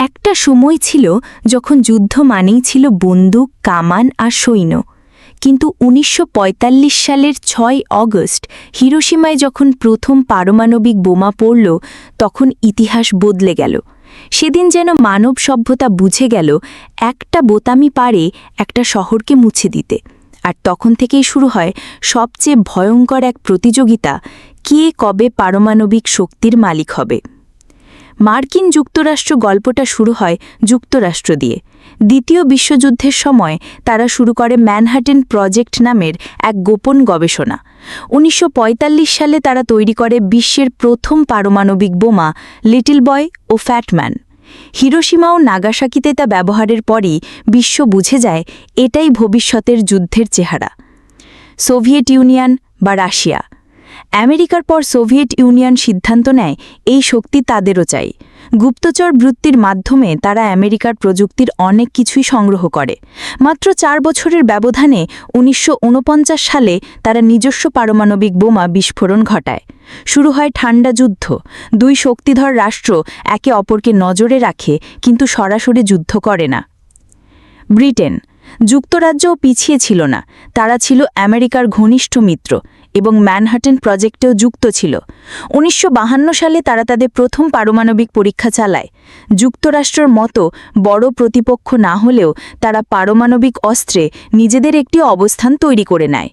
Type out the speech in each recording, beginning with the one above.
একটা সময় ছিল যখন যুদ্ধ মানেই ছিল বন্দুক, কামান আর সৈন্য। কিন্তু উনিশশো পঁয়তাল্লিশ সালের ছয় অগস্ট হিরোসীমায় যখন প্রথম পারমাণবিক বোমা পড়ল, তখন ইতিহাস বদলে গেল। সেদিন যেন মানব সভ্যতা বুঝে গেল, একটা বোতামি পারে একটা শহরকে মুছে দিতে। আর তখন থেকেই শুরু হয় সবচেয়ে ভয়ঙ্কর এক প্রতিযোগিতা, কে কবে পারমাণবিক শক্তির মালিক হবে। মার্কিন যুক্তরাষ্ট্র গল্পটা শুরু হয় যুক্তরাষ্ট্র দিয়ে। দ্বিতীয় বিশ্বযুদ্ধের সময় তারা শুরু করে ম্যানহাটেন প্রজেক্ট নামের এক গোপন গবেষণা। উনিশশো পঁয়তাল্লিশ সালে তারা তৈরি করে বিশ্বের প্রথম পারমাণবিক বোমা লিটল বয় ও ফ্যাটম্যান হিরোসীমা ও নাগাসাকিতে তা ব্যবহারের পরই বিশ্ব বুঝে যায় এটাই ভবিষ্যতের যুদ্ধের চেহারা। সোভিয়েত ইউনিয়ন বা রাশিয়া। আমেরিকার পর সোভিয়েট ইউনিয়ন সিদ্ধান্ত নেয়, এই শক্তি তাদেরও চাই। গুপ্তচর বৃত্তির মাধ্যমে তারা আমেরিকার প্রযুক্তির অনেক কিছুই সংগ্রহ করে। মাত্র চার বছরের ব্যবধানে উনিশশো ঊনপঞ্চাশ সালে তারা নিজস্ব পারমাণবিক বোমা বিস্ফোরণ ঘটায়। শুরু হয় ঠান্ডা যুদ্ধ। দুই শক্তিধর রাষ্ট্র একে অপরকে নজরে রাখে, কিন্তু সরাসরি যুদ্ধ করে না। ব্রিটেন। যুক্তরাজ্যও পিছিয়ে ছিল না। তারা ছিল আমেরিকার ঘনিষ্ঠ মিত্র। এবং ম্যানহাটেন প্রজেক্টেও যুক্ত ছিল। উনিশশো সালে তারা তাদের প্রথম পারমাণবিক পরীক্ষা চালায়। যুক্তরাষ্ট্রর মতো বড় প্রতিপক্ষ না হলেও তারা পারমাণবিক অস্ত্রে নিজেদের একটি অবস্থান তৈরি করে নেয়।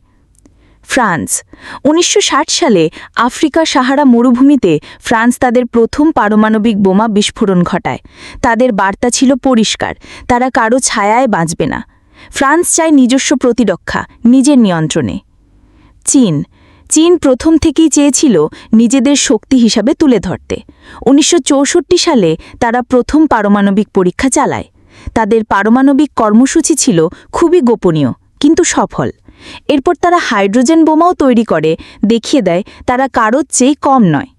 ফ্রান্স। উনিশশো ষাট সালে আফ্রিকা সাহারা মরুভূমিতে ফ্রান্স তাদের প্রথম পারমাণবিক বোমা বিস্ফোরণ ঘটায়। তাদের বার্তা ছিল পরিষ্কার, তারা কারও ছায়ায় বাঁচবে না। ফ্রান্স চায় নিজস্ব প্রতিরক্ষা, নিজের নিয়ন্ত্রণে। চীন। চীন প্রথম থেকেই চেয়েছিল নিজেদের শক্তি হিসাবে তুলে ধরতে। উনিশশো চৌষট্টি সালে তারা প্রথম পারমাণবিক পরীক্ষা চালায়। তাদের পারমাণবিক কর্মসূচি ছিল খুবই গোপনীয়, কিন্তু সফল। এরপর তারা হাইড্রোজেন বোমাও তৈরি করে, দেখিয়ে দেয় তারা কারোর চেয়ে কম নয়।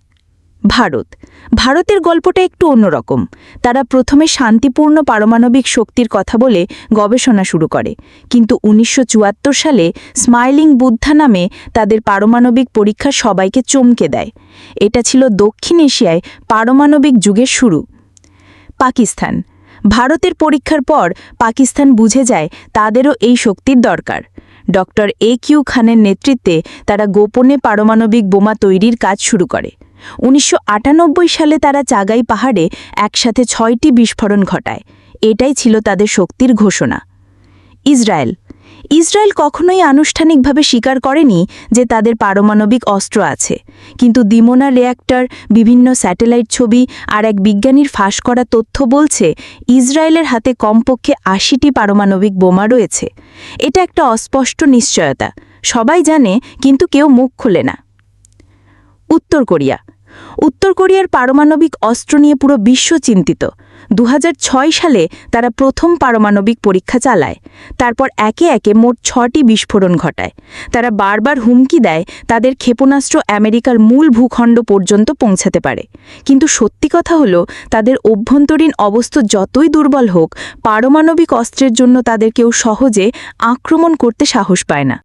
ভারত। ভারতের গল্পটা একটু অন্যরকম। তারা প্রথমে শান্তিপূর্ণ পারমাণবিক শক্তির কথা বলে গবেষণা শুরু করে। কিন্তু উনিশশো চুয়াত্তর সালে স্মাইলিং বুদ্ধা নামে তাদের পারমাণবিক পরীক্ষা সবাইকে চমকে দেয়। এটা ছিল দক্ষিণ এশিয়ায় পারমাণবিক যুগের শুরু। পাকিস্তান। ভারতের পরীক্ষার পর পাকিস্তান বুঝে যায় তাদেরও এই শক্তির দরকার। ডক্টর এ কিউ খানের নেতৃত্বে তারা গোপনে পারমাণবিক বোমা তৈরির কাজ শুরু করে। উনিশশো আটানব্বই সালে তারা চাগাই পাহাড়ে একসাথে ছয়টি বিস্ফোরণ ঘটায়। এটাই ছিল তাদের শক্তির ঘোষণা। ইসরায়েল। ইসরায়েল কখনোই আনুষ্ঠানিকভাবে স্বীকার করেনি যে তাদের পারমাণবিক অস্ত্র আছে। কিন্তু দিমোনা রিয়্যাক্টর, বিভিন্ন স্যাটেলাইট ছবি আর এক বিজ্ঞানীর ফাঁস করা তথ্য বলছে, ইসরায়েলের হাতে কমপক্ষে আশিটি পারমাণবিক বোমা রয়েছে। এটা একটা অস্পষ্ট নিশ্চয়তা। সবাই জানে, কিন্তু কেউ মুখ খোলে না। উত্তর কোরিয়া। উত্তর কোরিয়ার পারমাণবিক অস্ত্র নিয়ে পুরো বিশ্ব চিন্তিত। দু হাজার ছয় সালে তারা প্রথম পারমাণবিক পরীক্ষা চালায়। তারপর একে একে মোট ছটি বিস্ফোরণ ঘটায়। তারা বারবার হুমকি দেয় তাদের ক্ষেপণাস্ত্র আমেরিকার মূল ভূখণ্ড পর্যন্ত পৌঁছাতে পারে। কিন্তু সত্যি কথা হলো, তাদের অভ্যন্তরীণ অবস্থা যতই দুর্বল হোক, পারমাণবিক অস্ত্রের জন্য তাদের কেউ সহজে আক্রমণ করতে সাহস পায় না।